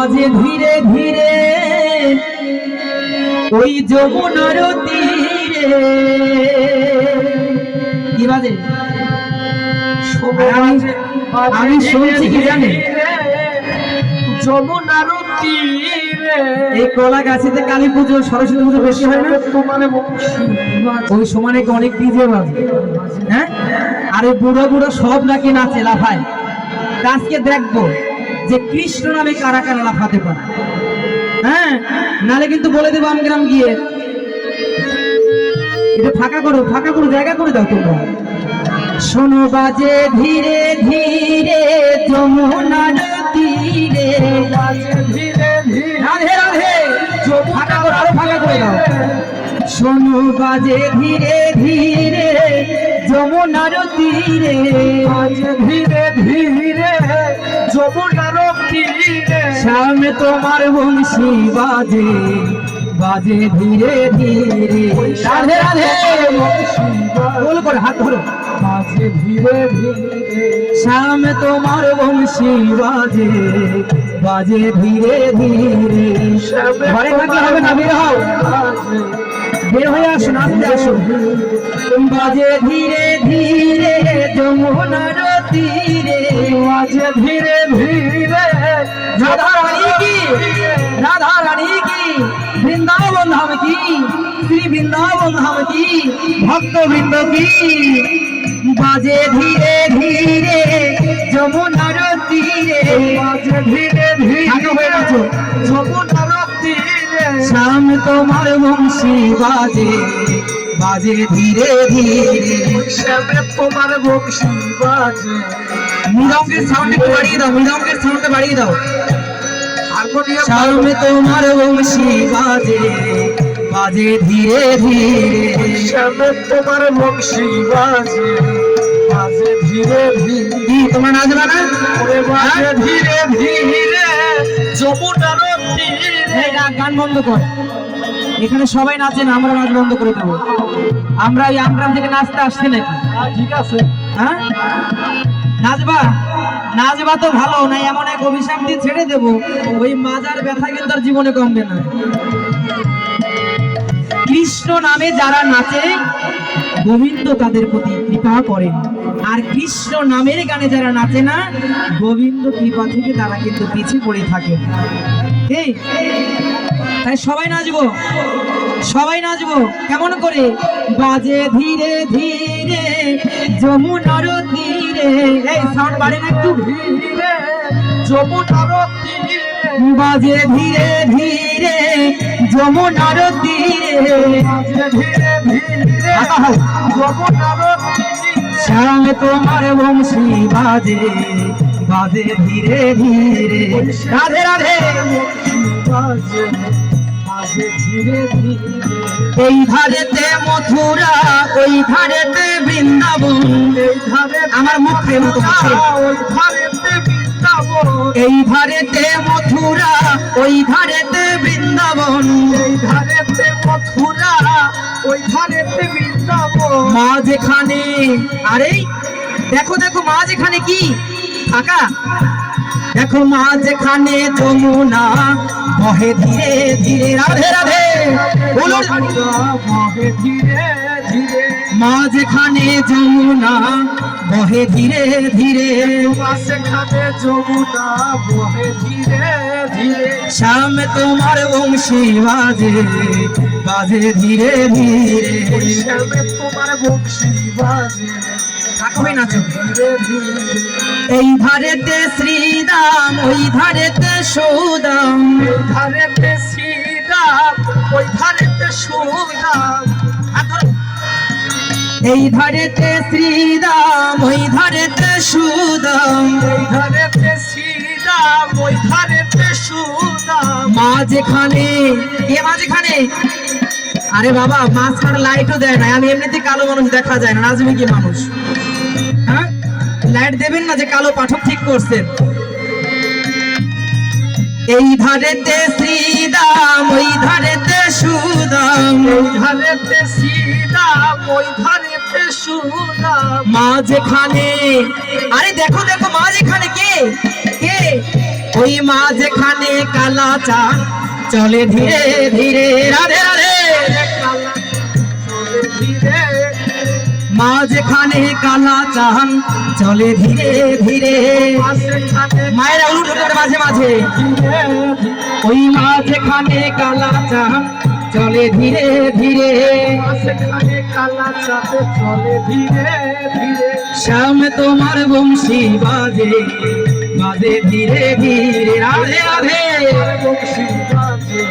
বাজে ধীরে ধীরে ওই যমুনার তীরে। কি বাজে? আমি- শুনছি কি জানেন? যমুনার তীরে। এই কলা গাছিতে কালী পুজো সরস্বতী পুজো বেশি হয় না? তোমার ওই সমানে অনেক ডিজে বাজে? হ্যাঁ? আরে বুড়ো বুড়ো সব নাকি নাচে লাফায়। আজকে দেখব। যে কৃষ্ণ নামে কারা কারা লাফাতে পারে। হ্যাঁ? নালে কিন্তু বলে দেবো আমগ্রাম গিয়ে। এটা ফাঁকা করো ফাঁকা করো, জায়গা করে দাও তোমরা। শোনো বাজে ধীরে ধীরে যমুনার তীরে ধীরে ধীরে। রাধে রাধে ফাঁকা করো, আরও ফাঁকা করে দাও। শোনো বাজে ধীরে ধীরে যমুনার তীরে বাজে ধীরে ধীরে। যমুনার সামনে তোমার বংশী বাজে বাজে ধীরে ধীরে। রাধে রাধে। বল করে হাত ধরো। বাজে ধীরে ধীরে। সামনে তোমার বংশী বাজে বাজে ধীরে ধীরে। ঘরে থাকলে হবে না বের হও। বের হয়ে আসুন আসতে আসুন। বাজে ধীরে ধীরে যমুনার তীরে। বাজে ধীরে ধীরে রাধা রানী কি? রাধা রানী কি? বৃন্দাবন ধাম কি? শ্রী বৃন্দাবন ধাম কি? ভক্ত বৃন্দ কি? বাজে ধীরে ধীরে যমুনার তীরে বাজে ধীরে ধীরে। যমুনার তীরে শাম তোমার বংশী বাজে বাজে ধীরে ধীরে শ্যামে তোমার বংশী বাজে। মৃদঙ্গের সাউন্ড একটু বাড়িয়ে দাও মৃদঙ্গের বাড়িয়ে দাও। তোমার বংশী বাজে বাজে ধীরে ধীরে। তোমার বংশী বাজে বাজে ধীরে ধীরে। তোমার নাচবা না ওরে বাজে ধীরে ধীরে। যমুনার তীরে। গান বন্ধ কর। এখানে সবাই নাচে না আমরা নাচ বন্ধ করে দেবো। আমরা এই আমগ্রাম থেকে নাচতে আসছি নাকি? ঠিক আছে। হ্যাঁ? নাচবা নাচবা তো ভালো না এমন এক অভিশাপ দিয়ে ছেড়ে দেব। ওই মাজার ব্যথা কিন্তু আর জীবনে কমবে না। কৃষ্ণ নামে যারা নাচে, গোবিন্দ তাদের প্রতি কৃপা করেন। আর কৃষ্ণ নামের গানে যারা নাচে না, গোবিন্দ কৃপা থেকে তারা কিন্তু পিছিয়ে পড়ে থাকে। তাই সবাই নাচবো? সবাই নাচবো? কেমন করে? বাজে ধীরে ধীরে যমুনার তীরে এই সাউন্ড বাড়ে একটু ধীরে যমুনার বাজে ধীরে ধীরে যমুনার তীরে ধীরে। যমুনার শ্যাম তোমার বংশী বাজে বাজে ধীরে ধীরে রাধে রাধে বাজে। এই ধারেতে মথুরা, ওই ধারেতে বৃন্দাবন। আমার মুখে এই ধারেতে মথুরা ওই ধারেতে বৃন্দাবন এই ধারেতে মথুরা, ওই ধারেতে বৃন্দাবন। মা যেখানে, আরে, দেখো দেখো, মা যেখানে কি? ফাঁকা দেখো মা যেখানে যমুনা বহে ধীরে ধীরে রাধে রাধে। বলুন। বহে ধীরে ধীরে। মা যেখানে যমুনা বহে ধীরে ধীরে। পাশে যমুনা বহে ধীরে ধীরে। শ্যাম তোমার বংশী বাজে বাজে ধীরে ধীরে। শ্যামে তোমার বংশী বাজে। তাকবে নাচো এই ধারেতে শ্রীরাম ওই ধারেতে সৌদাম। ধারেতে শ্রীরাম ওই ধারেতে সুরাম এই ধারেতে শ্রীরাম ওই ধারেতে সুদাম। এই ধারেতে শ্রীরাম ওই ধারেতে সুরাম মা যেখানে কে মা আরে বাবা মাঝখানে লাইটও দেয় না। আমি এমনিতে কালো মানুষ দেখা যায় না কি মানুষ? হ্যাঁ লাইট দেবেন না যে কালো পাঠক ঠিক করছেন। এই ধারেতে শ্রীরাম ওই ধারেতে সুদাম। এই ধারেতে শ্রীরাম ওই ধারেতে সুরাম মা যেখানে আরে দেখো দেখো মা যেখানে কে? কে? ওই মাঝখানে কালা চান চলে ধীরে ধীরে রাধে রাধে। মাঝখানে কালা চান, চলে ধীরে ধীরে। মায়ের হতে পারে মাঝে মাঝে। ওই মাঝখানে কালা চান, চলে ধীরে ধীরে। মাঝখানে কালা চাপে চলে ধীরে ধীরে শ্যাম তোমার বংশী বাজে বাজে ধীরে ধীরে। রাধে রাধে। বংশী বাজে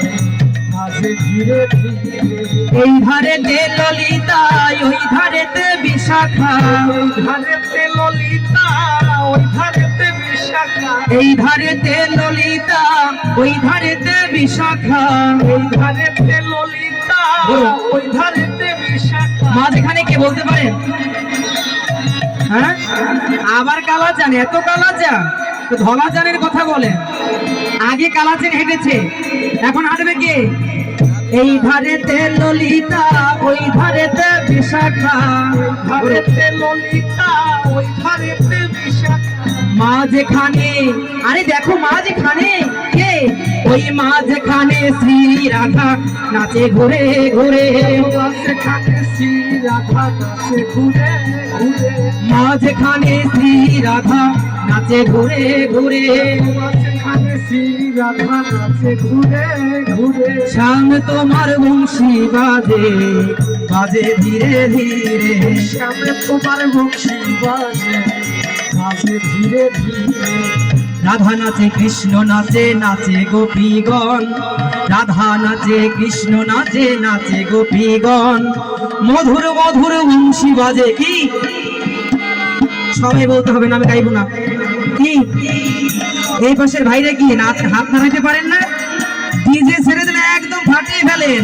এই ধারেতে ললিতা ওই ধারেতে বিশাখা। ওই ধারেতে ললিতা ওই ধারেতে বিশাখা। এই ধারেতে ললিতা ওই ধারেতে বিশাখা। ওই ধারেতে ললিতা ওই ধারেতে বিশাখা। মাঝখানে কে বলতে পারেন হ্যাঁ? আবার কালাচান এত কালাচান। তো ধলাচানের কথা বলেন। আগে কালাচেন হেঁটেছে, এখন হাঁটবে কে? এই ধারেতে ললিতা ওই ধারেতে বিশাখা। ধারেতে ললিতা ওই ধারেতে বিশাখা। মাঝখানে আরে দেখো মাঝখানে কে? ওই মাঝখানে শ্রী রাধা নাচে ঘুরে ঘুরে। সেখানে শ্রী শ্রী রাধা নাচে ঘুরে ঘুরে শ্রী রাধা নাচে ঘুরে ঘুরে। শ্যাম তোমার বংশী বাজে বাজে ধীরে ধীরে। শ্যামে তোমার বংশী বাজে। ধীরে ধীরে রাধা নাচে কৃষ্ণ নাচে নাচে গোপীগণ। রাধা নাচে কৃষ্ণ নাচে নাচে গোপীগণ। মধুর মধুর বংশী বাজে কি? সবাই বলতে হবে না, আমি গাইবো না। কি? এই পাশের ভাইরা কি, নাচ হাত নাড়াতে পারেন না? ডিজে ছেড়ে দিলে একদম ফাটিয়ে ফেলেন।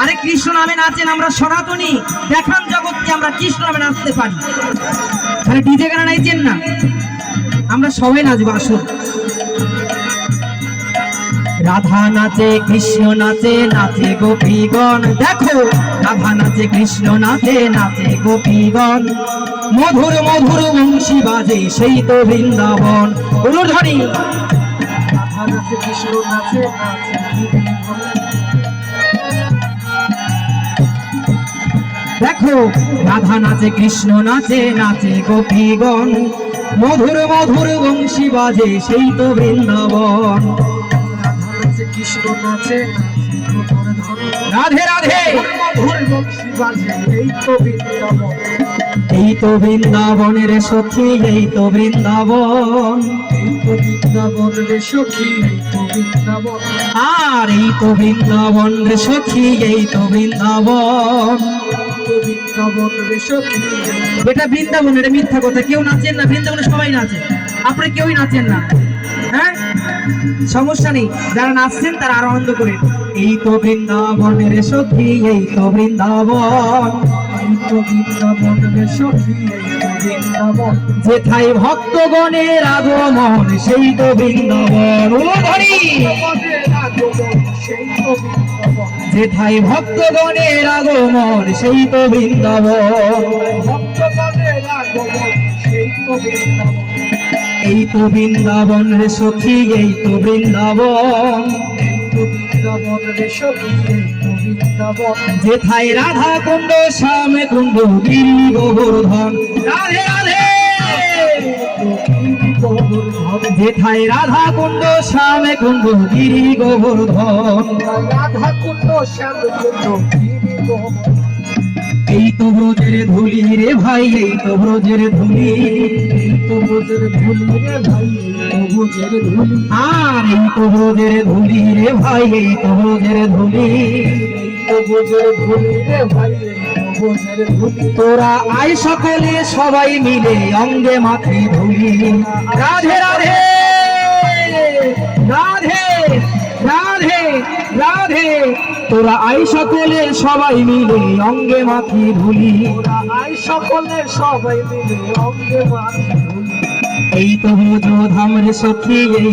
আরে কৃষ্ণ নামে নাচেন আমরা সনাতনী। দেখান জগৎকে আমরা কৃষ্ণ নামে নাচতে পারি। তাহলে ডিজে গানা নাইছেন না? আমরা সবাই নাচবো, আসুন। রাধা নাচে, কৃষ্ণ নাচে নাচে গোপীগণ। দেখো, রাধা নাচে, কৃষ্ণ নাচে নাচে গোপীগণ। মধুর মধুর বংশী বাজে সেই তো বৃন্দাবন। ধরি রাধা নাচে, কৃষ্ণ নাচে নাচে দেখো রাধা নাচে, কৃষ্ণ নাচে নাচে গোপীগণ। মধুর মধুর বংশী বাজে সেই তো বৃন্দাবন। রাধে রাধে, মধুর বংশী বাজে তো বৃন্দাবন। এই তো বৃন্দাবনের সখী, এই তো বৃন্দাবন। আর এই তো বৃন্দাবন রে সখী, এই তো বৃন্দাবন। এটা বৃন্দাবন এটা মিথ্যা কথা। কেউ নাচেন না, বৃন্দাবনে সবাই নাচে আপনি কেউই নাচেন না। হ্যাঁ? সমস্যা নেই। যারা নাচছেন তারা আনন্দ করেন এই তো বৃন্দাবনের সখী, এই তো বৃন্দাবন। বৃন্দাবন যেথায় ভক্তগণের আগমন, সেই তো বৃন্দাবন। ও ধরি ভগবানের সেই তো যেথায় সেই ভক্তগণের আগমন, সেই তো বৃন্দাবন। এই তো বৃন্দাবন রে সখী, এই তো বৃন্দাবন। এই তো বৃন্দাবন রে সখী যেথায় রাধা কুণ্ড, শ্যাম কুণ্ড গিরি গোবর্ধন। রাধে রাধে! যেথায় রাধা কুণ্ড, শ্যাম কুণ্ড গিরি গোবর্ধন। রাধা কুণ্ড, শ্যাম কুণ্ড। এই তো ব্রজের ধুলি রে ভাই, এই তো ব্রজের ধুলি। তো ব্রজের ধুলি রে ভাই ধুলি। আর এই তো ব্রজের ধুলি রে ভাই, এই তো ব্রজের ধুলি। রে ভাই তোরা আয় সকলে সবাই মিলে অঙ্গে মাথে ধুলি রাধে রাধে রাধে রাধে রাধে। তোরা আয় সকলে সবাই মিলে অঙ্গে মাথে ধুলি আই সকলে সবাই মিলে অঙ্গে মাথি ধুলি এই তো ব্রজ ধাম রে সখী এই